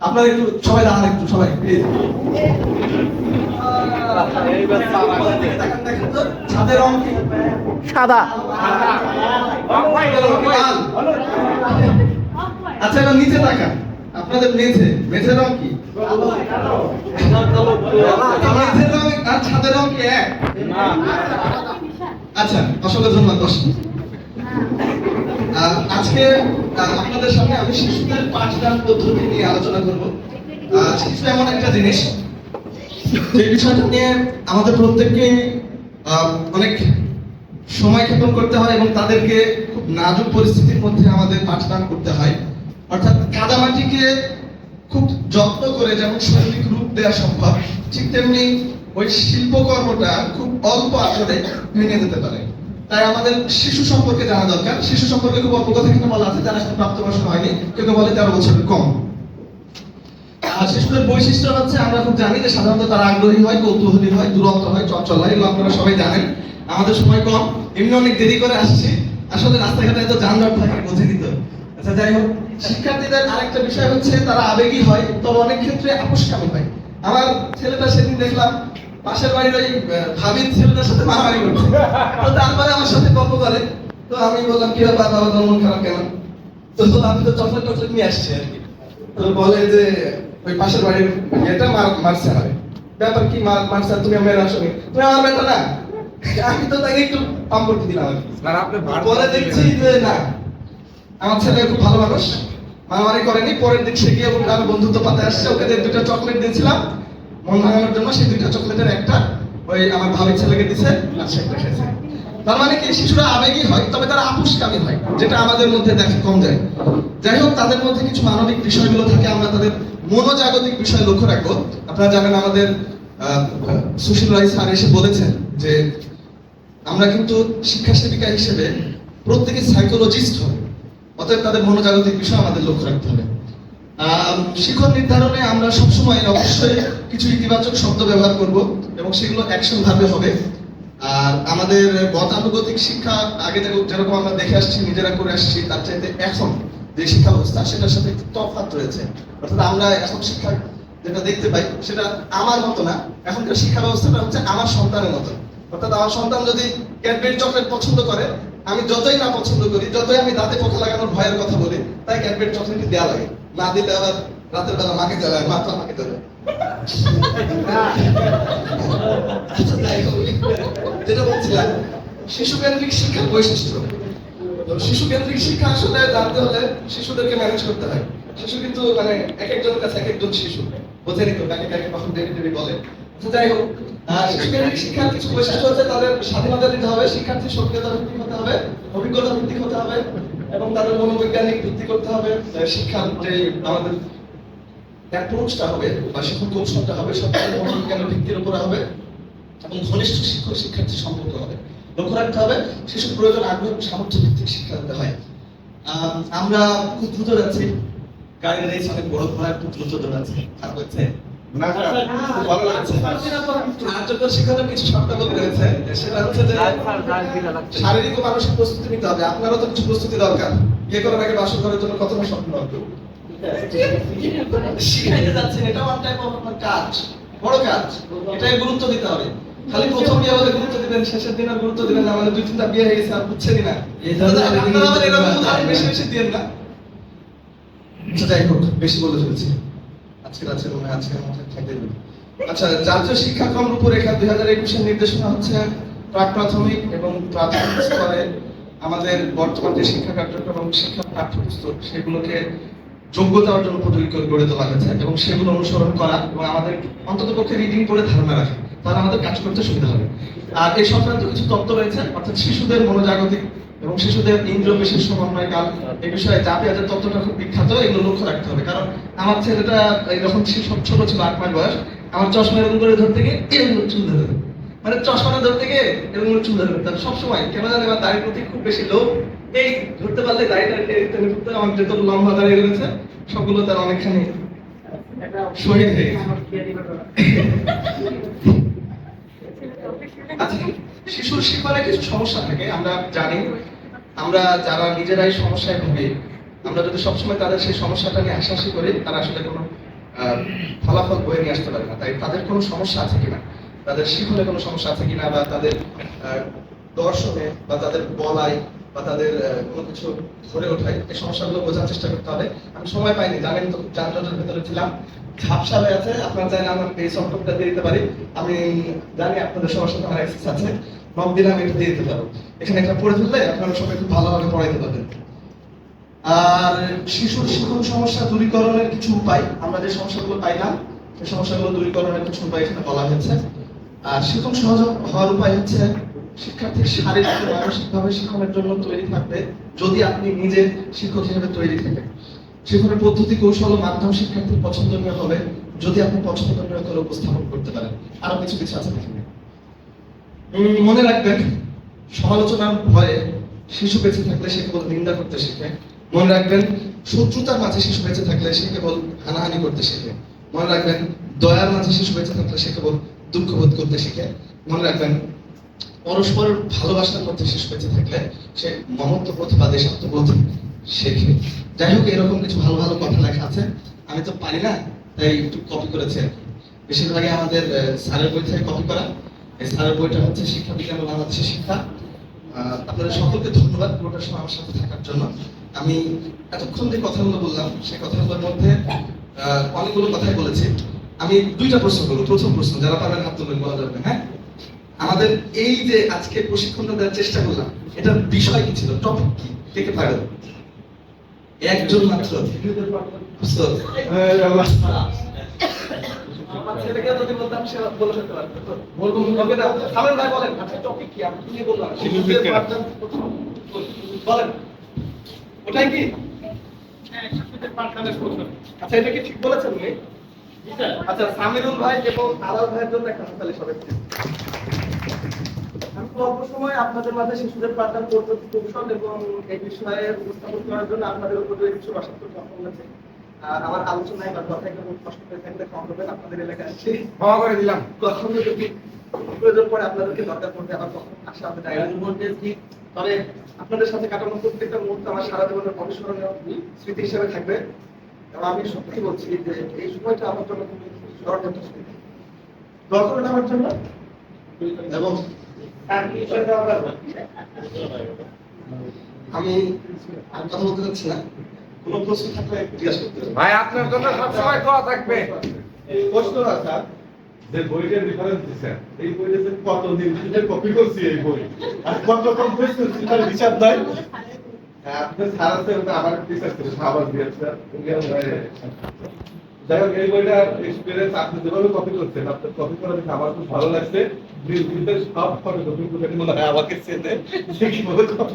আপনারা একটু সবাই দাঁড়ান একটু সবাই ছাদের রং কি? সাদা? আচ্ছা এবার নিচে তাকান। আপনাদের মেঝে মেঝে রং কি? মেঝের রং আর ছাদের রং কি এক? আচ্ছা অসংখ্য ধন্যবাদ আহ, আজকে আপনাদের সামনে আমি শিশুদের পাঠদান পদ্ধতি নিয়ে আলোচনা করব। শিশু এমন একটা জিনিস, যে বিষয়টা নিয়ে আমাদের প্রত্যেককে অনেক সময় ক্ষেপণ করতে হয় এবং তাদেরকে খুব নাজুক পরিস্থিতির মধ্যে আমাদের পাঠদান করতে হয়। অর্থাৎ কাদামাটিকে খুব যত্ন করে যেমন শৈল্পিক রূপ দেওয়া সম্ভব, ঠিক তেমনি ওই শিল্পকর্মটা খুব অল্প আকারে ভেঙে যেতে পারে। তাই আমাদের শিশু সম্পর্কে জানা দরকার। শিশু সম্পর্কে খুব অল্প কথা এখানে বলা আছে, যারা এখন প্রাপ্তবয়স্ক হয়নি কেউ বলে তেরো বছরের কম। আর শিশুদের বৈশিষ্ট্য হচ্ছে, আমরা খুব জানি যে সাধারণত তারা আগ্রহী হয়, কৌতূহলী হয়, দুরন্ত হয়, চঞ্চল হয়, এগুলো আপনারা সবাই জানেন। আমাদের সময় কম, এমনি অনেক দেরি করে আসছে। আসলে রাস্তাঘাটে এত যানজট থাকে, বুঝে দিত আচ্ছা যাই হোক, শিক্ষার্থীদের আরেকটা বিষয় হচ্ছে, তারা আবেগী হয়, তবে অনেক ক্ষেত্রে আপোষকামী হয় আমার ছেলেটা সেদিন দেখলাম পাশের বাড়ির ওই ভাবির ছেলেটার সাথে মারামারি করছে। তো তারপরে আমার সাথে গল্প করে। তো আমি বললাম কি ব্যাপার বাবা তোর মন খারাপ কেন? তো তো আমি তো চকলেট টকলেট নিয়ে আসছি আর কি। তো বলে যে ওই পাশের বাড়ির এটা মার মারছে আমারে। ব্যাপার কি মার মারছে? তুমি আমার আসনি। তুমি আমার বেটা না? আমি তো তাকে একটু পাম্প করতে দিলাম আর কি। পরে দেখছি যে না আমার ছেলে খুব ভালো মানুষ। মারামারি করেনি। পরের দিন সে গিয়ে এবং তার বন্ধুত্ব পাতে আসছে। ওকে দুটো চকলেট দিয়েছিলাম। মন ভাঙানোর জন্য সেই দুইটা চকলেটের একটা ওই আমার ভাবির ছেলেকে দিছে, আর সে খেয়েছে। তার মানে কি, শিশুরা আবেগী হয়, তবে তারা আপুষ্কামী হয়, যেটা আমাদের মধ্যে দেখা কম যায়। যাই হোক, তাদের মধ্যে কিছু মানবিক বিষয়গুলো থাকে, আমরা তাদের মনোজাগতিক বিষয় লক্ষ্য রাখব। আপনারা জানেন আমাদের সুশীল রায় স্যার এসে বলেছেন যে আমরা কিন্তু শিক্ষা সেবিকা হিসেবে প্রত্যেকে সাইকোলজিস্ট হই অতএব তাদের মনোজাগতিক বিষয় আমাদের লক্ষ্য রাখতে হবে। শিক্ষক নির্ধারণে আমরা সবসময় অবশ্যই কিছু ইতিবাচক শব্দ ব্যবহার করব এবং সেগুলো অ্যাকশন ভাবে হবে। আর আমাদের গতানুগতিক শিক্ষা, আগে থেকে যেরকম আমরা দেখে আসছি, নিজেরা করে আসছি, তার চাইতে এখন যে শিক্ষা ব্যবস্থা সেটার সাথে একটু তফাৎ রয়েছে। অর্থাৎ আমরা এখন শিক্ষা যেটা দেখতে পাই, সেটা আমার মতো না। এখনকার শিক্ষা ব্যবস্থাটা হচ্ছে আমার সন্তানের মতো। অর্থাৎ আমার সন্তান যদি ক্যাডবেরি চকলেট পছন্দ করে, আমি যতই না পছন্দ করি, যতই আমি দাঁতে পোকা লাগানোর ভয়ের কথা বলি, তাই ক্যাডবেরি চকলেটই দেওয়া লাগে। না দিলে আবার রাতের বেলা মাকে জ্বালায় মা তো আমাকে দেবে আচ্ছা, যেটা বলছিলাম শিশু কেন্দ্রিক শিক্ষার বৈশিষ্ট্য। শিশু কেন্দ্রিক শিক্ষা আসলে জানতে হলে শিশুদেরকে ম্যানেজ করতে হয়। শিশু কিন্তু মানে এক একজনের কাছে এক একজন শিশু। বোঝেনি তো কাকে কাকে কখন বলে। যাই হোক। শিশু কেন্দ্রিক শিক্ষার কিছু বৈশিষ্ট্য হচ্ছে তাদের স্বাধীনতা দিতে হবে শিক্ষার্থীর সক্রিয়তা ভিত্তিক হতে হবে অভিজ্ঞতা ভিত্তিক হতে হবে। এবং তাদের মনোবৈজ্ঞানিক ভিত্তি করতে হবে শিক্ষার যে আমাদের অ্যাপ্রোচটা হবে বা শিক্ষক কৌশলটা হবে ভিত্তির উপরে হবে এবং ঘনিষ্ঠ শিক্ষক শিক্ষার্থী সম্পর্ক হবে। লক্ষ্য রাখতে হবে, শিশুর প্রয়োজন আগ্রহ সামর্থ্য ভিত্তিক শিক্ষা দিতে হয়। আমরা খুব দ্রুত যাচ্ছি। গাড়ির রেস অনেক বড় ঘোড়া খুব দ্রুত দৌড়াচ্ছে না স্যার খুব ভালো লাগছে। কার্যকর শিক্ষার কিছু শর্তাবলী রয়েছে? সেটা হচ্ছে যে শারীরিক ও মানসিক প্রস্তুতি নিতে হবে। আপনারও তো কিছু প্রস্তুতি দরকার। বিয়ে করার আগে বাসর করার জন্য কত স্বপ্ন? শিখাইতে যাচ্ছেন আপনার কাজ বড় কাজ। এটাই গুরুত্ব দিতে হবে। খালি প্রথম বিয়ে বলে গুরুত্ব দিবেন শেষের দিন আর গুরুত্ব দিবেন না মানে দুই তিনটা বিয়ে হয়ে গেছে আর বুঝছেনই না আপনারা আবার এরকম উদাহরণ বেশি বেশি দিয়েন না। আচ্ছা যাই হোক বেশি বলে ফেলেছি আজকে আছে, মনে আজকে আমাকে আচ্ছা জাতীয় শিক্ষাক্রম রূপরেখা দুই হাজার একুশের নির্দেশনা হচ্ছে প্রাক প্রাথমিক এবং প্রাথমিক স্তরে আমাদের বর্তমান যে শিক্ষা কার্যক্রম এবং শিক্ষা পাঠ্যপুস্তক, সেগুলোকে যোগ্যতা অর্জন উপযোগী করে গড়ে তোলা হয়েছে এবং সেগুলো অনুসরণ করা এবং আমাদের অন্তত পক্ষে রিডিং করে ধারণা রাখা, তাহলে আমাদের কাজ করতে সুবিধা হবে। আর এই সংক্রান্ত কিছু তত্ত্ব রয়েছে, অর্থাৎ শিশুদের মনোজাগতিক এবং শিশুদের ইন্দ্র বিশেষ সমন্বয় কাল এই বিষয়ে জাপিয়াজের তত্ত্বটা খুব বিখ্যাত, এগুলো লক্ষ্য রাখতে হবে। কারণ আমার ছেলেটা যখন সব ছোট ছিল আট মাস বয়স, আমার চশমা এরকম করে ধরতে গিয়ে এরকম চুল ধরে মানে চশমাটা ধরতে গিয়ে এরকম করে চুল ধরে তার সবসময় কেন জানি আমার দাড়ির প্রতি খুব বেশি লোভ, এই ধরতে পারলে দাড়িটা টেনে ধরতে আমার যত লম্বা দাঁড়িয়ে রয়েছে সবগুলো তার অনেকখানি আচ্ছা শিশুর শিক্ষণে কিছু সমস্যা থাকে, আমরা জানি আমরা যারা নিজেরাই সমস্যায় ভুগে, আমরা যদি সবসময় তাদের সেই সমস্যাটা নিয়ে করি, তারা আসলে কোনো ফলাফল বয়ে নিয়ে আসতে পারে না। তাই তাদের কোনো সমস্যা আছে কিনা, তাদের শিখনে কোনো সমস্যা আছে কিনা, বা তাদের দর্শনে, বা তাদের বলায়, বা তাদের কোনো কিছু ধরে ওঠায়, এই সমস্যাগুলো বোঝার চেষ্টা করতে হবে। আমি সময় পাইনি, জানেন তো, যানজটের ভেতরে ছিলাম। ঝাপসা হয়ে আছে, আপনারা চাইলে আমার এই সফটওয়্যারটা দিয়ে দিতে পারি। আমি জানি আপনাদের সবার সাথে আমার আছে। নক দিলে আমি এটা দিয়ে দিতে পারব। এখানে পড়ে ফেললে আপনারা সবাই খুব ভালোভাবে পড়াইতে পারবেন। আর শিশুর শিক্ষণ সমস্যা দূরীকরণের কিছু উপায়, আমরা যে সমস্যাগুলো সেই সমস্যাগুলো দূরীকরণের কিছু উপায় এখানে বলা হয়েছে। আর শিক্ষণ সহজ হওয়ার উপায় হচ্ছে শিক্ষার্থীর শারীরিক ও মানসিকভাবে শিক্ষণের জন্য তৈরি থাকবে, যদি আপনি নিজে শিক্ষক হিসেবে তৈরি থাকেন। শিক্ষণের পদ্ধতি, কৌশল ও মাধ্যম শিক্ষার্থীর পছন্দনীয় হবে, যদি আপনি পছন্দনীয় করে উপস্থাপন করতে পারেন। আরও কিছু কিছু আছে মনে রাখবেন, সমালোচনার ভয়ে শিশু বেঁচে থাকলে সে কেবল নিন্দা করতে শেখে। মনে রাখবেন, শত্রুতার মাঝে শিশু বেঁচে থাকলে সে কেবল হানাহানি করতে শেখে। মনে রাখবেন, দয়ার মাঝে শিশু বেঁচে থাকলে সে কেবল দুঃখ বোধ করতে শেখে। মনে রাখবেন, পরস্পর ভালোবাসার মধ্যে শিশু বেঁচে থাকলে সে মমত্ববোধ বা দেশাত্মবোধ শেখে। যাই হোক, এরকম কিছু ভালো ভালো কথা লেখা আছে। আমি তো পারি না, তাই একটু কপি করেছি আর কি। বেশিরভাগই আমাদের স্যারের বই থেকে কপি করা। স্যারের বইটা হচ্ছে শিক্ষা বিজ্ঞান ও বাংলাদেশের শিক্ষা। আপনাদের সকলকে ধন্যবাদ পুরোটা সময় আমার সাথে থাকার জন্য। আমি এতক্ষণ যে কথাগুলো বললাম সেই কথাগুলোর মধ্যে অনেকগুলো কথাই বলেছি। আমি দুইটা প্রশ্ন করব। প্রথম প্রশ্ন যারা হাত তুলবেন বলা যাবে হ্যাঁ? আমাদের এই যে আজকে প্রশিক্ষণটা দেওয়ার চেষ্টা করলাম এটার বিষয় কি ছিল? টপিক কি? কে কে পারেন একজন মাত্র। ছেলেকে যদি বলতাম সে বলে ফেলতে পারতো বলব মুখে না সামনে ভাই বলেন। আচ্ছা টপিক কি? আমি কি বললাম শিশুদের পাঠদান প্রথম বলেন। ওটাই কি? আচ্ছা এটা কি ঠিক বলেছেন উনি? আচ্ছা সামিরুল ভাই এবং আলাল ভাইয়ের জন্য একটা হাততালি সবাই আমি অল্প সময় আপনাদের মাঝে শিশুদের পাঠদান কৌশল এবং এই বিষয়ে উপস্থাপন করার জন্য আপনাদের উপর কিছু বলেছি আর আমার আলোচনায় বা কথায় কোনো কষ্ট করে থাকলে ক্ষমা করবেন আপনাদের এলাকায় আসছি ক্ষমা করে দিলাম। কখনো যদি প্রয়োজন পড়ে আপনাদেরকে দরকার পড়বে আবার কখন আসা হবে ঠিক তবে আপনাদের সাথে কাটানো প্রত্যেকটা মুহূর্ত আমার সারা জীবনের অবিস্মরণীয় স্মৃতি হিসেবে থাকবে। এবং আমি সত্যি বলছি যে এই সময়টা আমার জন্য খুবই স্মরণীয় স্মৃতি দোয়া করবেন আমার জন্য। এবং আবার আমি কথা বলতে চাচ্ছি না। কোনো প্রশ্ন থাকলে জিজ্ঞাসা করতে পারেন। ভাই আপনার জন্য সবসময় দোয়া থাকবে। আছে যে বইটার রেফারেন্স দিচ্ছেন এই বইটা যে কতদিন থেকে কপি করছি এই বই? আর কত কম হিসাব নাই? হ্যাঁ, আপনি সারা আমার টিচার ছিল সাবাস দিয়েছে যাই হোক এই বইটার এক্সপিরিয়েন্স আপনি যেভাবে কপি করছেন আপনার কপি করা দেখে আমার খুব ভালো লাগছে। সব ফটো কপি করে মনে হয় আমাকে চেনে। সে কীভাবে কপি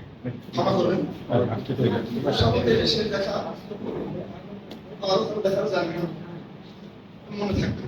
ক্ষমা করবেন। সকলকে এসে দেখা আবার দেখা যাবে না মনে থাকবে।